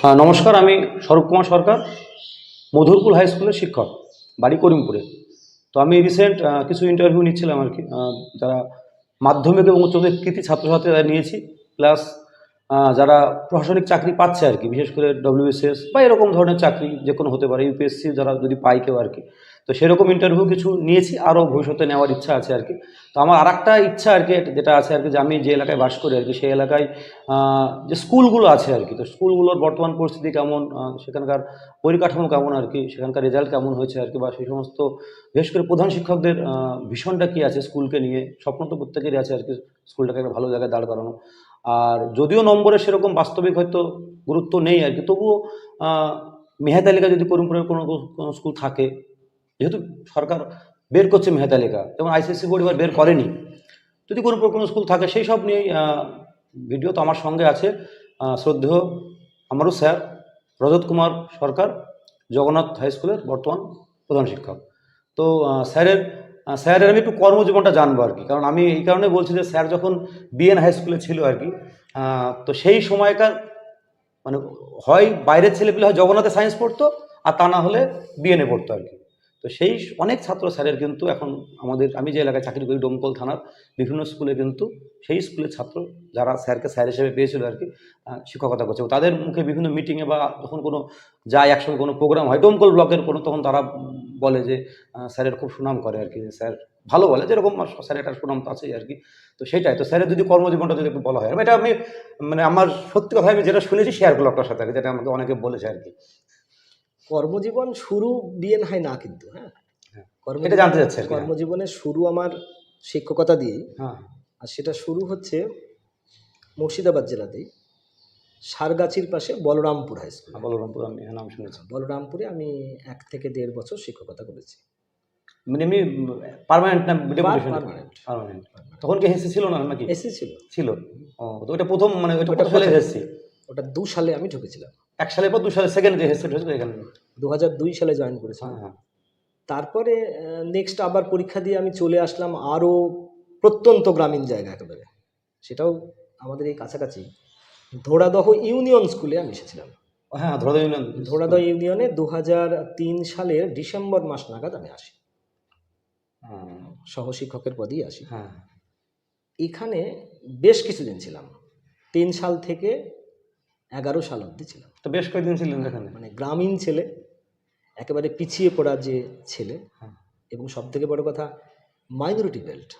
হ্যাঁ নমস্কার, আমি স্বরূপ কুমার সরকার, মধুরপুর হাই স্কুলের শিক্ষক, বাড়ি করিমপুরে। তো আমি রিসেন্ট কিছু ইন্টারভিউ নিচ্ছিলাম আর কি যারা মাধ্যমিক এবং উচ্চ মাধ্যমিক কৃতি ছাত্রছাত্রীরা নিয়েছি প্লাস যারা প্রশাসনিক চাকরি পাচ্ছে আর কি, বিশেষ করে ডব্লিউবিসিএস বা এরকম ধরনের চাকরি যে কোনো হতে পারে ইউপিএসসি যারা যদি পায় কেউ আর কি। তো সেরকম ইন্টারভিউ কিছু নিয়েছি, আরও ভবিষ্যতে নেওয়ার ইচ্ছা আছে আর কি। তো আমার আর একটা ইচ্ছা আর কি যেটা আছে আর কি, যে আমি যে এলাকায় বাস করি আর কি, সেই এলাকায় যে স্কুলগুলো আছে আর কি, তো স্কুলগুলোর বর্তমান পরিস্থিতি কেমন সেখানকার পরিকাঠামো কেমন আর কি, সেখানকার রেজাল্ট কেমন হয়েছে আর কি, বা সেই সমস্ত, বিশেষ করে প্রধান শিক্ষকদের ভীষণটা কী আছে স্কুলকে নিয়ে, স্বপ্ন তো প্রত্যেকেরই আছে আর কি, স্কুলটাকে একটা ভালো জায়গায় দাঁড় করানো। আর যদিও নম্বরে সেরকম বাস্তবিক হয়তো গুরুত্ব নেই আর কি, তবুও মেধা তালিকা যদি করিমপুরের কোনো কোনো স্কুল থাকে যেহেতু সরকার বের করছে মেধা তালিকা যেমন আইসিএসসি বোর্ড এবার বের করেনি। যদি কোনো কোনো স্কুল থাকে, সেই সব নিয়েই ভিডিও তো আমার সঙ্গে আছে। শ্রদ্ধেয় আমারও স্যার, রজত কুমার সরকার, জগন্নাথ হাই স্কুলের বর্তমান প্রধান শিক্ষক। তো স্যারের স্যারের আমি একটু কর্মজীবনটা জানব আর কি। কারণ আমি এই কারণে বলছি যে স্যার যখন বিএন হাই স্কুলে ছিল আর কি তো সেই সময়কার মানে হয় বাইরের ছেলেপিলে হয় জগন্নাথে সায়েন্স পড়তো, আর তা না হলে বিএনএ পড়তো আর কি। তো সেই অনেক ছাত্র স্যারের কিন্তু এখন আমাদের আমি যে এলাকায় চাকরি করি ডোমকল থানার বিভিন্ন স্কুলে কিন্তু সেই স্কুলের ছাত্র যারা স্যারকে স্যার হিসেবে পেয়েছিল আর কি শিক্ষকতা করছে। তাদের মুখে বিভিন্ন মিটিংয়ে বা যখন কোনো যায় একসঙ্গে কোনো প্রোগ্রাম হয় ডোমকল ব্লকের কোনো তখন তারা বলে যে স্যারের খুব সুনাম করে আর কি স্যার ভালো বলে যেরকম স্যারের একটা সুনাম তো আছেই আর কি। তো সেটাই তো স্যারের যদি কর্মজীবনটা যদি একটু বলা হয় এটা আমি মানে আমার সত্যি কথা আমি যেটা শুনেছি শেয়ার করল আপনার সাথে আর কি, যেটা আমাকে অনেকে বলেছে আর কি। কর্মজীবন শুরু বিএন হয় না কিন্তু হ্যাঁ? হ্যাঁ। এটা জানতে চাচ্ছি আর কর্মজীবনের শুরু আমার শিক্ষকতা দিয়েই। হ্যাঁ। আর সেটা শুরু হচ্ছে মুর্শিদাবাদ জেলাতেই সারগাছির পাশে বলরামপুর হাই স্কুল। বলরামপুর আমি নাম শুনেছি। বলরামপুরে আমি এক থেকে দেড় বছর শিক্ষকতা করেছি। মানে এমনি পার্মানেন্ট না permanent। পার্মানেন্ট তখন কি হেসে ছিল না নাকি? এসেছিল ছিল। ছিল। ও তো ওটা প্রথম মানে ওটা সালে এসেছি ওটা দু সালে আমি ঢুকেছিলাম। এক সালের পর দু সালে সেকেন্ড হয়েছিল এখানে। দু হাজার দুই সালে জয়েন করেছিলাম। হ্যাঁ। হ্যাঁ তারপরে নেক্সট আবার পরীক্ষা দিয়ে আমি চলে আসলাম আরও প্রত্যন্ত গ্রামীণ জায়গা একেবারে। সেটাও আমাদের এই কাছাকাছি। ধোড়াদহ ইউনিয়ন স্কুলে আমি এসেছিলাম। হ্যাঁ ধরে দিন ধোড়াদহ ইউনিয়নে দু হাজার তিন সালের ডিসেম্বর মাস নাগাদ আমি আসি। সহশিক্ষকের পদেই আসি। হ্যাঁ। এখানে বেশ কিছুদিন ছিলাম। তিন সাল থেকে এগারো সাল অবধি ছিলাম। তো বেশ কয়েকদিন ছিলেন এখানে মানে গ্রামীণ ছেলে একেবারে পিছিয়ে পড়া যে ছেলে হ্যাঁ। এবং সব থেকে বড় কথা মাইনরিটি বেল্ট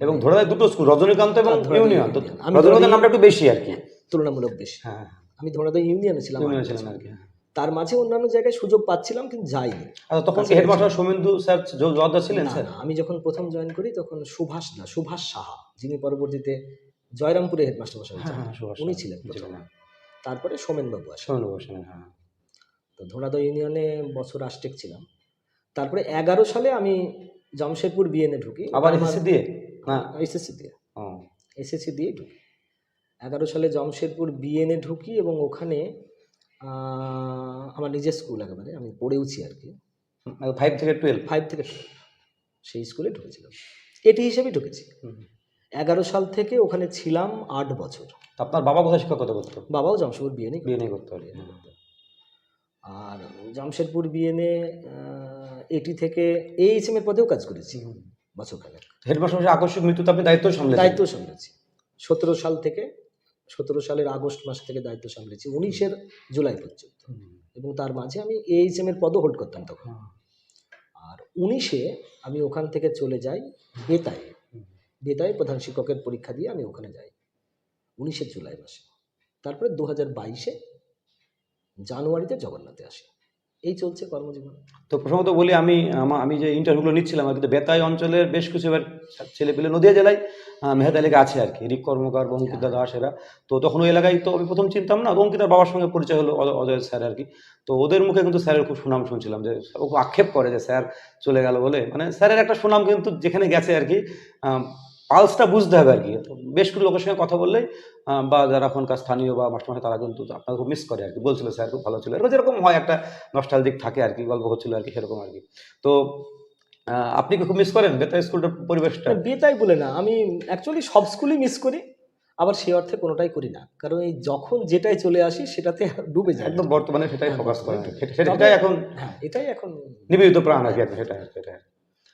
এবং ধরে দেয় দুটো স্কুল রজনীকান্ত এবং হ্যাঁ, ধরে ইউনিয়ন। তো আমি রজনীকান্তের নামটা একটু বেশি আর কি। তুলনামূলক বেশি। হ্যাঁ আমি ইউনিয়নে ছিলাম ইউনিয়ন আট আর কি তার মাঝে অন্যান্য জায়গায় সুযোগ পাচ্ছিলাম কিন্তু যাইনি। আচ্ছা তখন কি হেডমাস্টার সোমেন্দু স্যার জওয়াদার ছিলেন স্যার? আমি যখন প্রথম জয়েন করি তখন সুভাষ না সুভাষ সাহা যিনি পরবর্তীতে জয়রামপুরে হেডমাস্টার হ্যাঁ। হ্যাঁ সুভাষ উনি ছিলেন। তারপরে সোমেনবাবু আসেন। সোমেন বাবু ছিলেন হ্যাঁ। তো ধরাদহ ইউনিয়নে বছর আষ্টেক ছিলাম। তারপরে এগারো সালে আমি জামশেদপুর বিএনএ ঢুকি। আবার এসএসসি দিয়ে? হ্যাঁ এসএসসি দিয়ে। এসএসসি দিয়ে ঢুকি। এগারো সালে জামশেদপুর বিএনএ ঢুকি এবং ওখানে আমার নিজের স্কুল একেবারে আমি পড়েওছি আর কি। ফাইভ থেকে টুয়েলভ ফাইভ থেকে 12 সেই স্কুলে ঢুকেছিলাম। এটি হিসেবে ঢুকেছি। এগারো সাল থেকে ওখানে ছিলাম আট বছর। আপনার বাবা কোথায় শিক্ষকতা করতো বাবাও জামশেদপুর বিএনএ বিয়ে নিয়ে করতে। পারি আর জামশেদপুর বিএনএ এটি থেকে এইচএম এর পদেও কাজ করেছি। বছরখানেক। হেডমাস্টার আকস্মিক মৃত্যুতে আপনি দায়িত্ব সামলেছেন? দায়িত্ব সামলেছি। সতেরো সাল থেকে সতেরো সালের আগস্ট মাস থেকে দায়িত্ব সামলেছি উনিশের জুলাই পর্যন্ত। এবং তার মাঝে আমি এইচএম এর পদও হোল্ড করতাম তখন। আর উনিশে আমি ওখান থেকে চলে যাই বেতায়। বেতায় প্রধান শিক্ষকের পরীক্ষা দিয়ে আমি ওখানে যাই। উনিশে জুলাই মাসে। তারপরে দু হাজার বাইশে জানুয়ারিতে জগন্নাথে আসি। এই চলছে কর্মজীবন। তো প্রথমত বলি আমি আমা- যে ইন্টারভিউগুলো নিচ্ছিলাম আর কিন্তু বেতাই অঞ্চলের বেশ কিছু এবার ছেলে পেলে নদিয়া জেলায় মেহেদ এলাকা আছে আর কি রিক কর্মকার বা অঙ্কিতা দাস এরা তো তখন ওই এলাকায় তো আমি প্রথম চিনতাম না অঙ্কিতার বাবার সঙ্গে পরিচয় হলো অজয়- স্যার আর কি। তো ওদের মুখে কিন্তু স্যারের খুব সুনাম শুনছিলাম যে ও খুব আক্ষেপ করে যে স্যার চলে গেল বলে। মানে স্যারের একটা সুনাম কিন্তু যেখানে গেছে আর কি পালসটা বুঝতে হবে আর কি। বেশ কিছু লোকের সঙ্গে কথা বললেই বা যারা এখনকার স্থানীয় বা মাস্টারমশাই তারা কিন্তু আপনাকে খুব মিস করে আর কি। বলছিল স্যার খুব ভালো ছিল। এরকম যেরকম হয় একটা নষ্টাল দিক থাকে আর কি গল্প হচ্ছিল আর কি সেরকম আর কি। তো আপনি কি খুব মিস করেন বেতাই স্কুলটার পরিবেশটা? বেতাই বলে না। আমি অ্যাকচুয়ালি সব স্কুলই মিস করি আবার সে অর্থে কোনোটাই করি না। কারণ এই যখন যেটাই চলে আসি সেটাতে ডুবে যায়। একদম বর্তমানে সেটাই হ্যাঁ, ফোকাস করা ওইটাই। সেটা- সেটা- সেটাই এখন হ্যাঁ এটাই এখন নিবেদিত প্রাণ আর কি সেটাই সেটা সেটা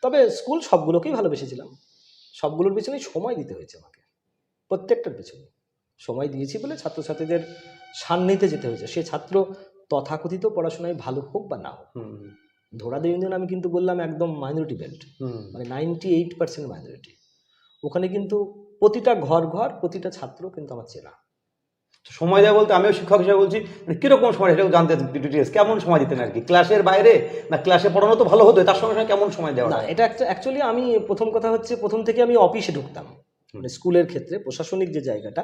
তবে স্কুল সবগুলোকেই ভালোবেসেছিলাম। সবগুলোর পিছনেই সময় দিতে হয়েছে আমাকে। প্রত্যেকটার পিছনে। সময় দিয়েছি বলে ছাত্রছাত্রীদের সান্নিধ্যে যেতে হয়েছে। সে ছাত্র তথাকথিত পড়াশোনায় ভালো হোক বা না হোক ধরা ইউনিয়ন আমি কিন্তু বললাম একদম মাইনরিটি বেল্ট মানে নাইনটি এইট পার্সেন্ট মাইনরিটি ওখানে কিন্তু প্রতিটা ঘর ঘর প্রতিটা ছাত্র কিন্তু আমার চেনা। সময় দেওয়া বলতে আমিও শিক্ষক হিসেবে বলছি মানে কীরকম সময় সেটাও জানতে ডিটেলস কেমন সময় দিতেন আর কি? ক্লাসের বাইরে না ক্লাসে পড়ানো তো ভালো হতো তার সঙ্গে সঙ্গে কেমন সময় দেওয়া না এটা একটা অ্যাকচুয়ালি আমি প্রথম কথা হচ্ছে প্রথম থেকে আমি অফিসে ঢুকতাম মানে স্কুলের ক্ষেত্রে প্রশাসনিক যে জায়গাটা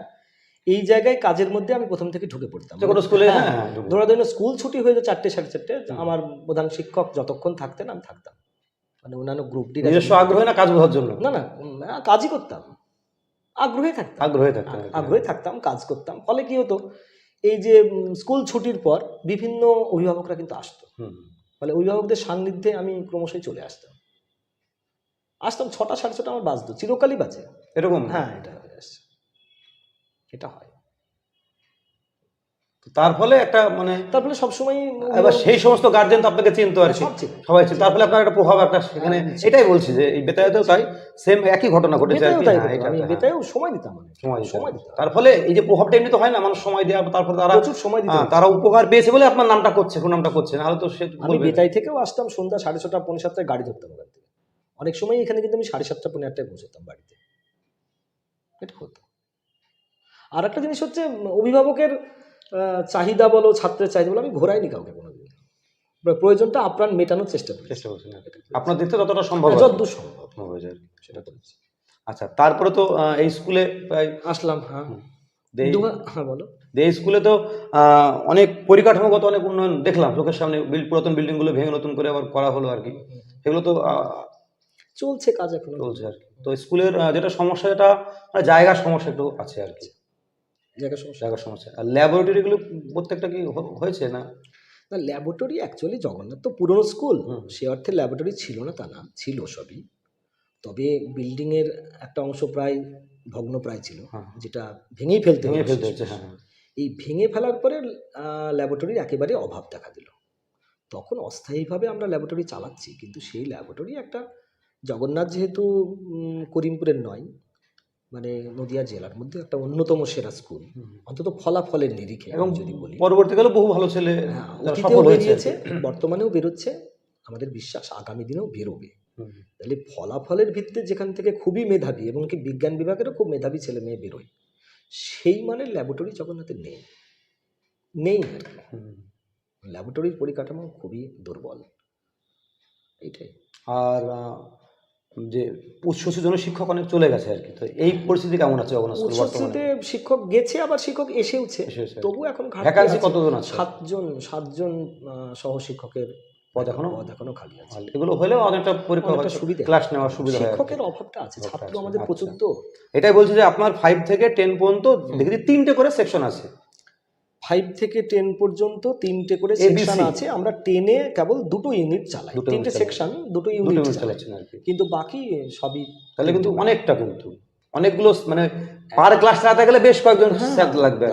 এই জায়গায় কাজের মধ্যে আমি প্রথম থেকে ঢুকে পড়তাম। কোনো স্কুলে হ্যাঁ, হ্যাঁ ঢুকবো। ধরুন স্কুল ছুটি হয়ে যায় চারটে সাড়ে চারটে। আমার প্রধান শিক্ষক যতক্ষণ থাকতেন আমি থাকতাম। মানে অন্যান্য গ্রুপ ডি নিজস্ব আগ্রহে না কাজ বোঝার জন্য? না না কাজই করতাম। আগ্রহে থাকতাম। আগ্রহে থাকতাম আগ্রহে থাকতাম কাজ করতাম। ফলে কি হতো এই যে স্কুল ছুটির পর বিভিন্ন অভিভাবকরা কিন্তু আসতো। ফলে অভিভাবকদের সান্নিধ্যে আমি ক্রমশই চলে আসতাম। আসতাম ছটা সাড়ে ছটা আমার বাজতো। চিরকালই বাজে। এরকম? হ্যাঁ এটা হয়ে আসছে। এটা হয়। তার ফলে একটা মানে তার ফলে সবসময় এবার সেই সমস্ত গার্জেন তো আপনাকে চিনতো আর কি সব সবাই ছিল তার ফলে আপনার একটা প্রভাব একটা সেখানে হ্যাঁ, এটাই বলছি যে এই বেতায়েতেও তাই সেম একই ঘটনা ঘটেছে বেতায়ও হ্যাঁ, হ্যাঁ। সময় দিতাম সময় সময় দিতাম। তার ফলে এই যে প্রভাবটা এমনি তো হয় না মানুষ সময় দেওয়া তারপর তারা প্রচুর সময় দিতে হ্যাঁ, তারা উপকার পেয়েছে বলে আপনার নামটা করছে কোন নামটা করছে নাহলে তো সে আমি বেতাই থেকেও আসতাম সন্ধ্যা সাড়ে ছটা পৌনে সাতটায় গাড়ি ধরতাম ওখান থেকে। অনেক সময় এখানে কিন্তু আমি সাড়ে সাতটা পৌনে আটটায় পৌঁছতাম বাড়িতে। এটা হতো। আর একটা জিনিস হচ্ছে অভিভাবকের চাহিদা বলো ছাত্রের চাহিদা বলো আমি ঘোরাইনি কাউকে কোনোদিন। প্রয়োজনটা আপ্রাণ মেটানোর চেষ্টা করি। চেষ্টা করছেন কি। আপনার থেকে যতটা সম্ভব। যতদূর সম্ভব। সম্ভব আর কি। সেটা করেছি আচ্ছা তারপরে তো এই স্কুলে আসলাম হ্যাঁ। হ্যাঁ বলো। এই স্কুলে তো অনেক পরিকাঠামোগত অনেক উন্নয়ন দেখলাম। চোখের সামনে বিল- পুরাতন বিল্ডিংগুলো ভেঙে নতুন করে আবার করা হলো আর কি। এগুলো তো চলছে কাজ এখনও। চলছে আর কি। তো স্কুলের যেটা সমস্যা যেটা মানে জায়গার সমস্যা একটু আছে আর কি। জায়গা সমস্যা? জায়গার সমস্যা। আর ল্যাবরেটরিগুলো প্রত্যেকটা কি হয়েছে না? না ল্যাবরেটরি অ্যাকচুয়ালি জগন্নাথ তো পুরনো স্কুল সে অর্থে ল্যাবরেটরি ছিল না তা না ছিল সবই। তবে বিল্ডিংয়ের একটা অংশ প্রায় ভগ্ন প্রায় ছিল হ্যাঁ। যেটা ভেঙেই ফেলতে ভেঙে ফেলতে হচ্ছে হ্যাঁ হ্যাঁ। এই ভেঙে ফেলার পরে ল্যাবরেটরির একেবারে অভাব দেখা দিল। তখন অস্থায়ীভাবে আমরা ল্যাবরেটরি চালাচ্ছি কিন্তু সেই ল্যাবরেটরি একটা জগন্নাথ যেহেতু করিমপুরের নয় মানে নদিয়া জেলার মধ্যে একটা অন্যতম সেরা স্কুল। অন্তত ফলাফলের নিরিখে এবং যদি বলি। পরবর্তীকালে বহু ভালো ছেলে হ্যাঁ, সফল হয়েছে বর্তমানেও বেরোচ্ছে। আমাদের বিশ্বাস আগামী দিনেও বেরোবে। তাহলে ফলাফলের ভিত্তিতে যেখান থেকে খুবই মেধাবী এবং কি বিজ্ঞান বিভাগেরও খুব মেধাবী ছেলে মেয়ে বেরোয় সেই মানের ল্যাবরেটরি জগন্নাথের নেই। নেই আর। ল্যাবরেটরির পরিকাঠামো খুবই দুর্বল। এইটাই। আর যে জন্য শিক্ষক অনেক চলে গেছে আর কি। তো এই পরিস্থিতি কেমন আছে জগন্নাথ স্কুল বর্তমানে শিক্ষক গেছে আবার শিক্ষক এসেওছে। তবু এখন ঘাটতি ভ্যাকান্সি কতজন আছে? সাতজন সাতজন সহ শিক্ষকের পদ এখনও? পদ এখনও খালি আছে। এগুলো হলেও অনেকটা পরীক্ষা সুবিধা। ক্লাস নেওয়ার সুবিধা শিক্ষকের অভাবটা আছে। ছাত্র আমাদের আচ্ছা। প্রচুর তো। এটাই বলছি যে আপনার ফাইভ থেকে টেন পর্যন্ত দেখি তিনটে করে সেকশন আছে। ফাইভ থেকে টেন পর্যন্ত তিনটে করে সেকশন আছে। আমরা টেনে কেবল দুটো ইউনিট চালাই। দুটো তিনটে সেকশন দুটো ইউনিট চালাচ্ছেন আর কি। কিন্তু বাকি সবই তাহলে কিন্তু অনেকটা কিন্তু। অনেকগুলো মানে পার ক্লাস চালাতে গেলে বেশ কয়েকজন হ্যাঁ, স্যার লাগবে।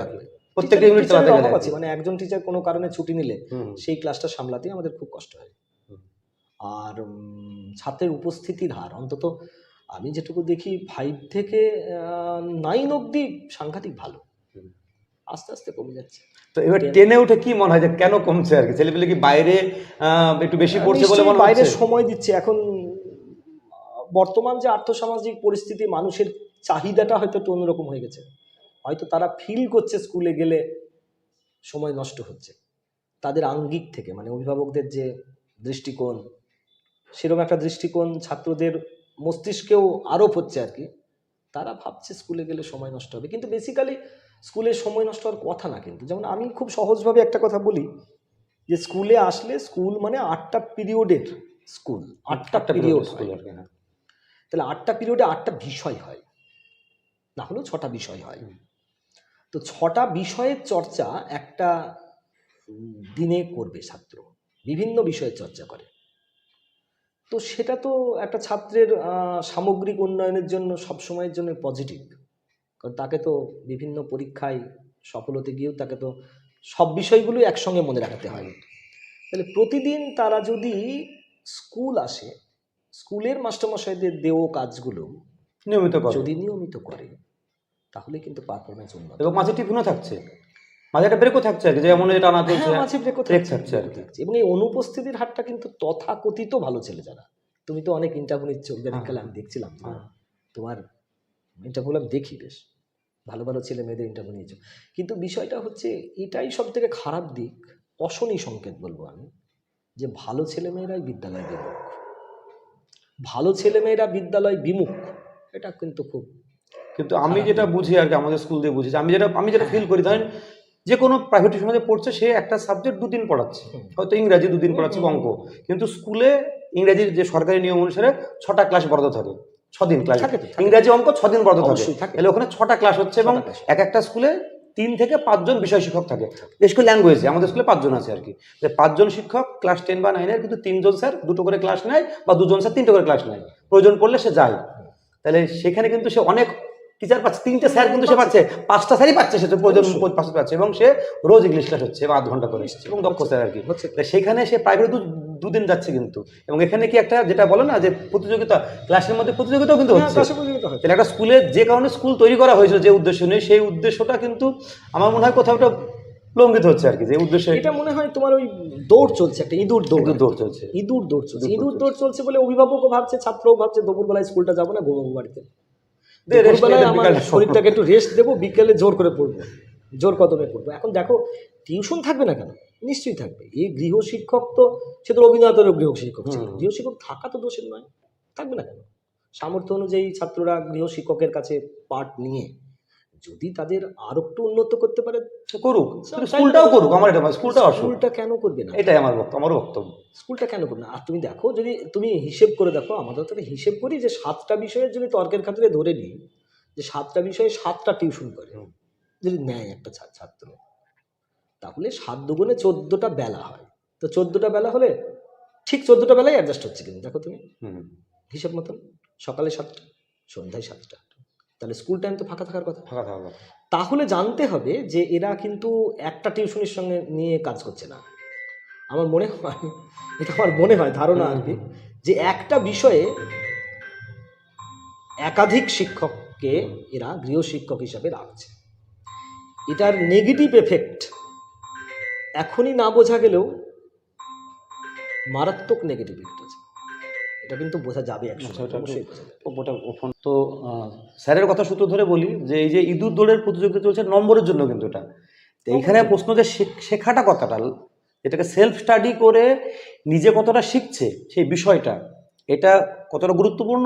প্রত্যেকটা ইউনিট চালাতে গেলে আছে। মানে একজন টিচার কোনো কারণে ছুটি নিলে সেই ক্লাসটা সামলাতেই আমাদের খুব কষ্ট হয়। আর ছাত্রের উপস্থিতির হার অন্তত আমি যেটুকু দেখি ফাইভ থেকে নাইন অবধি সাংঘাতিক ভালো। আস্তে আস্তে কমে যাচ্ছে। তো এবার টেনে উঠে কি মনে হয় যে কেন কমছে আর কি? ছেলেপেলে কি বাইরে একটু বেশি পড়ছে বলে মনে বাইরে সময় দিচ্ছে। এখন বর্তমান যে আর্থসামাজিক পরিস্থিতি মানুষের চাহিদাটা হয়তো একটু অন্যরকম হয়ে গেছে। হয়তো তারা ফিল করছে স্কুলে গেলে সময় নষ্ট হচ্ছে। তাদের আঙ্গিক থেকে মানে অভিভাবকদের যে দৃষ্টিকোণ সেরকম একটা দৃষ্টিকোণ ছাত্রদের মস্তিষ্কেও আরোপ হচ্ছে আর কি। তারা ভাবছে স্কুলে গেলে সময় নষ্ট হবে। কিন্তু বেসিক্যালি স্কুলে সময় নষ্ট হওয়ার কথা না কিন্তু। যেমন আমি খুব সহজভাবে একটা কথা বলি যে স্কুলে আসলে স্কুল মানে আটটা পিরিয়ডের স্কুল। আটটা পিরিয়ড স্কুল আর কি, হ্যাঁ। তাহলে আটটা পিরিয়ডে আটটা বিষয় হয়। না হলেও ছটা বিষয় হয়। তো ছটা বিষয়ের চর্চা একটা দিনে করবে ছাত্র। বিভিন্ন বিষয়ের চর্চা করে। তো সেটা তো একটা ছাত্রের সামগ্রিক উন্নয়নের জন্য সব সময়ের জন্য পজিটিভ কারণ তাকে তো বিভিন্ন পরীক্ষায় সফল হতে গিয়েও তাকে তো সব বিষয়গুলোই একসঙ্গে মনে রাখতে হয় তাহলে প্রতিদিন তারা যদি স্কুল আসে স্কুলের মাস্টারমশাইদের দেও কাজগুলো নিয়মিত করো। যদি নিয়মিত করে তাহলে কিন্তু পারফরমেন্স উন্নত এবং মাঝে টিফিনও থাকছে। মাঝে একটা ব্রেকও থাকছে আর কি যেমন এটা টানা চলছে হ্যাঁ, মাঝে break ও break থাকছে, থাকছে আর কি। এবং এই অনুপস্থিতির হারটা কিন্তু তথাকথিত ভালো ছেলে যারা তুমি তো অনেক ইন্টারভিউ নিচ্ছ ইদানিংকালে আমি দেখছিলাম হ্যাঁ। তোমার ইন্টারভিউ আমি দেখি বেশ। ভালো ভালো ছেলে মেয়েদের ইন্টারভিউ নিয়েছে। কিন্তু বিষয়টা হচ্ছে এটাই সব থেকে খারাপ দিক অশনি সংকেত বলব আমি যে ভালো ছেলেমেয়েরাই বিদ্যালয় বিমুখ। ভালো ছেলেমেয়েরা বিদ্যালয় বিমুখ এটা কিন্তু খুব কিন্তু আমি যেটা বুঝি আর কি আমাদের স্কুল দিয়ে বুঝি আমি যেটা আমি যেটা ফিল করি ধরেন যে কোনো প্রাইভেট টিউশনে পড়ছে সে একটা সাবজেক্ট দুদিন পড়াচ্ছে। হয়তো ইংরাজি দুদিন পড়াচ্ছে অঙ্ক। কিন্তু স্কুলে ইংরাজির যে সরকারি নিয়ম অনুসারে ছটা ক্লাস বরাদ্দ থাকে। ছদিন ক্লাস ইংরাজি অঙ্ক ছদিন বরাদ্দ থাকে। তাহলে ওখানে ছটা ক্লাস হচ্ছে এবং এক একটা স্কুলে তিন থেকে পাঁচজন বিষয় শিক্ষক থাকে। বেশ করে ল্যাঙ্গুয়েজে আমাদের স্কুলে পাঁচজন আছে আর কি। যে পাঁচজন শিক্ষক ক্লাস টেন বা নাইনের কিন্তু তিনজন স্যার দুটো করে ক্লাস নেয় বা দুজন স্যার তিনটে করে ক্লাস নেয়। প্রয়োজন পড়লে সে যায়। তাহলে সেখানে কিন্তু সে অনেক টিচার পাচ্ছে তিনটে স্যার কিন্তু সে পাচ্ছে পাঁচটা স্যারই পাচ্ছে সে তো প্রয়োজন। পাচ্ছে পাচ্ছে এবং সে রোজ ইংলিশ ক্লাস হচ্ছে বা আধ ঘণ্টা করে এবং দক্ষ স্যার আর কি। হচ্ছে। সেখানে সে প্রাইভেট দুদিন যাচ্ছে কিন্তু। এবং এখানে কি একটা যেটা বলে না যে প্রতিযোগিতা ক্লাসের মধ্যে প্রতিযোগিতাও কিন্তু হ্যাঁ, হচ্ছে। তাহলে একটা স্কুলে যে কারণে স্কুল তৈরি করা হয়েছিল যে উদ্দেশ্য নিয়ে সেই উদ্দেশ্যটা কিন্তু আমার মনে হয় কোথাও একটা লঙ্ঘিত হচ্ছে আর কি যে উদ্দেশ্যে এটা মনে হয় তোমার ওই দৌড় চলছে একটা ইঁদুর দৌড়। দৌড় চলছে। ইঁদুর দৌড় চলছে। ইঁদুর দৌড় চলছে বলে অভিভাবকও ভাবছে ছাত্রও ভাবছে দুপুরবেলায় স্কুলটা যাব না ঘুমাবো বাড়িতে। দুপুরবেলায় আমার শরীরটাকে একটু রেস্ট দেবো বিকেলে জোর করে পড়ব। জোর কদমে পড়ব। এখন দেখো টিউশন থাকবে না কেন? নিশ্চয়ই থাকবে। এই গৃহ শিক্ষক তো সে তো রবীন্দ্রনাথেরও গৃহ শিক্ষক ছিল। গৃহ শিক্ষক থাকা তো দোষের নয় থাকবে না কেন? সামর্থ্য অনুযায়ী ছাত্ররা গৃহ শিক্ষকের কাছে পাঠ নিয়ে যদি তাদের আরও একটু উন্নত করতে পারে করুক। স্কুলটাও করুক আমার এটা আসুক। স্কুলটা কেন করবে না? এটাই আমার বক্তব্য আমারও বক্তব্য। স্কুলটা কেন করবে না? আর তুমি দেখো যদি তুমি হিসেব করে দেখো আমাদের তো হিসেব করি যে সাতটা বিষয়ের যদি তর্কের খাতিরে ধরে নিই যে সাতটা বিষয়ে সাতটা টিউশন করে যদি নেয় একটা ছাত্র। তাহলে সাত দুগুণে চোদ্দটা বেলা হয়। তো চোদ্দটা বেলা হলে ঠিক চোদ্দটা বেলায় অ্যাডজাস্ট হচ্ছে কিন্তু দেখো তুমি। হুম। হিসেব মতন সকালে সাতটা সন্ধ্যায় সাতটা। তাহলে স্কুল টাইম তো ফাঁকা থাকার কথা। ফাঁকা থাকার কথা। তাহলে জানতে হবে যে এরা কিন্তু একটা টিউশনের সঙ্গে নিয়ে কাজ করছে না। আমার মনে হয় এটা আমার মনে হয় ধারণা আর কি যে একটা বিষয়ে একাধিক শিক্ষককে এরা গৃহ শিক্ষক হিসাবে রাখছে। এটার নেগেটিভ এফেক্ট এখনই না বোঝা গেলেও মারাত্মক নেগেটিভ এফেক্ট আছে। এটা কিন্তু বোঝা যাবে আচ্ছা, তো স্যারের কথা সূত্র ধরে বলি যে এই যে ইঁদুর দৌড়ের প্রতিযোগিতা চলছে নম্বরের জন্য কিন্তু এটা। তো এইখানে প্রশ্ন যে শেখাটা কথাটা এটাকে সেলফ স্টাডি করে নিজে কতটা শিখছে সেই বিষয়টা এটা কতটা গুরুত্বপূর্ণ?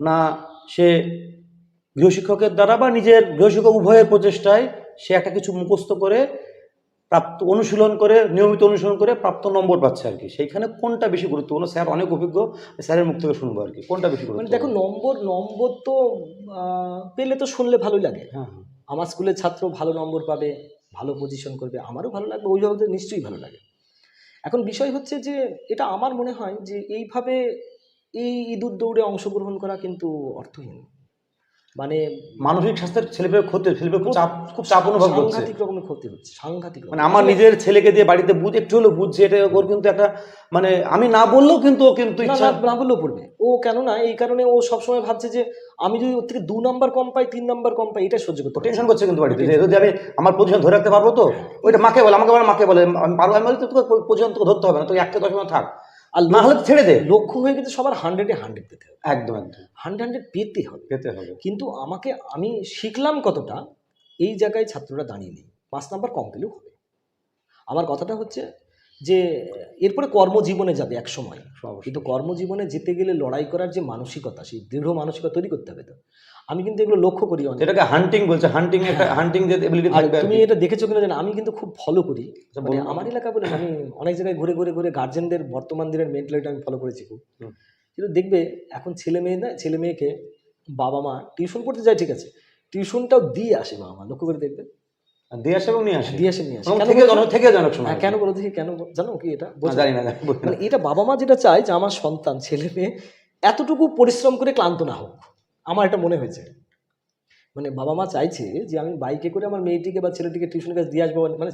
না সে গৃহশিক্ষকের দ্বারা বা নিজের গৃহশিক্ষক উভয়ের প্রচেষ্টায় সে একটা কিছু মুখস্থ করে প্রাপ্ত অনুশীলন করে নিয়মিত অনুশীলন করে প্রাপ্ত নম্বর পাচ্ছে আর কি। সেইখানে কোনটা বেশি গুরুত্বপূর্ণ? স্যার অনেক অভিজ্ঞ স্যারের মুখ থেকে শুনব আর কি। কোনটা বেশি মানে দেখো নম্বর নম্বর তো পেলে তো শুনলে ভালোই লাগে। হ্যাঁ হ্যাঁ। আমার স্কুলের ছাত্র ভালো নম্বর পাবে ভালো পজিশন করবে আমারও ভালো লাগবে অভিভাবকদের নিশ্চয়ই ভালো লাগে। এখন বিষয় হচ্ছে যে এটা আমার মনে হয় যে এইভাবে এই ইঁদুর দৌড়ে অংশগ্রহণ করা কিন্তু অর্থহীন। মানে মানসিক স্বাস্থ্যের ছেলেপেলে ক্ষতি ছেলেপেলে খুব চাপ খুব চাপ অনুভব করছে সাংঘাতিক রকমের ক্ষতি হচ্ছে সাংঘাতিক মানে আমার নিজের ছেলেকে দিয়ে বাড়িতে বুঝ একটু হলেও বুঝছে এটা ওর কিন্তু একটা মানে আমি না বললেও কিন্তু ও কিন্তু ইচ্ছা না বললেও পড়বে। ও কেন না এই কারণে ও সবসময় ভাবছে যে আমি যদি ওর থেকে দু নাম্বার কম পাই তিন নাম্বার কম পাই এটা সহ্য করতে টেনশন করছে কিন্তু বাড়িতে যদি আমি আমার পজিশন ধরে রাখতে পারব তো? ওইটা মাকে বলে আমাকে বলে মাকে বলে আমি পারব আমি বলি তো তোকে পজিশন তোকে ধরতে হবে না তুই একটা দশ মিনিট থাক। আর না হলে ছেড়ে দে। লক্ষ্য হয়ে গেছে সবার হান্ড্রেডে হান্ড্রেড পেতে হবে। একদম একদম। হান্ড্রেড হান্ড্রেড পেতে হবে। পেতে হবে। কিন্তু আমাকে আমি শিখলাম কতটা এই জায়গায় ছাত্ররা দাঁড়িয়ে নেই। পাঁচ নাম্বার কম পেলেও হবে। আমার কথাটা হচ্ছে যে এরপরে কর্মজীবনে যাবে এক সময়। কিন্তু কর্মজীবনে যেতে গেলে লড়াই করার যে মানসিকতা সেই দৃঢ় মানসিকতা তৈরি করতে হবে তো। আমি কিন্তু এগুলো লক্ষ্য করি অনেক। এটাকে হান্টিং বলছে হান্টিং একটা হান্টিং যে এবিলিটি থাকবে তুমি। এটা দেখেছ কিনা জানি আমি কিন্তু খুব ফলো করি। আচ্ছা, মানে আমার এলাকা বলে আমি অনেক জায়গায় ঘুরে ঘুরে ঘুরে গার্জেনদের বর্তমান দিনের মেন্টালিটি আমি ফলো করেছি খুব। কিন্তু দেখবে এখন ছেলে মেয়ে না ছেলে মেয়েকে বাবা মা টিউশন পড়তে যায় ঠিক আছে। টিউশনটাও দিয়ে আসে বাবা মা লক্ষ্য করে দেখবে। দিয়ে আসে এবং নিয়ে আসে। দিয়ে আসে নিয়ে আসে। থেকে বলতো? থেকে জানো সময় কেন বলো দেখি কেন জানো কি এটা? জানি না জানি বলি না। মানে এটা বাবা মা যেটা চায় যে আমার সন্তান ছেলে মেয়ে এতটুকু পরিশ্রম করে ক্লান্ত না হোক আমার এটা মনে হয়েছে। মানে বাবা মা চাইছে যে আমি বাইকে করে আমার মেয়েটিকে বা ছেলেটিকে টিউশন কাজ দিয়ে আসব মানে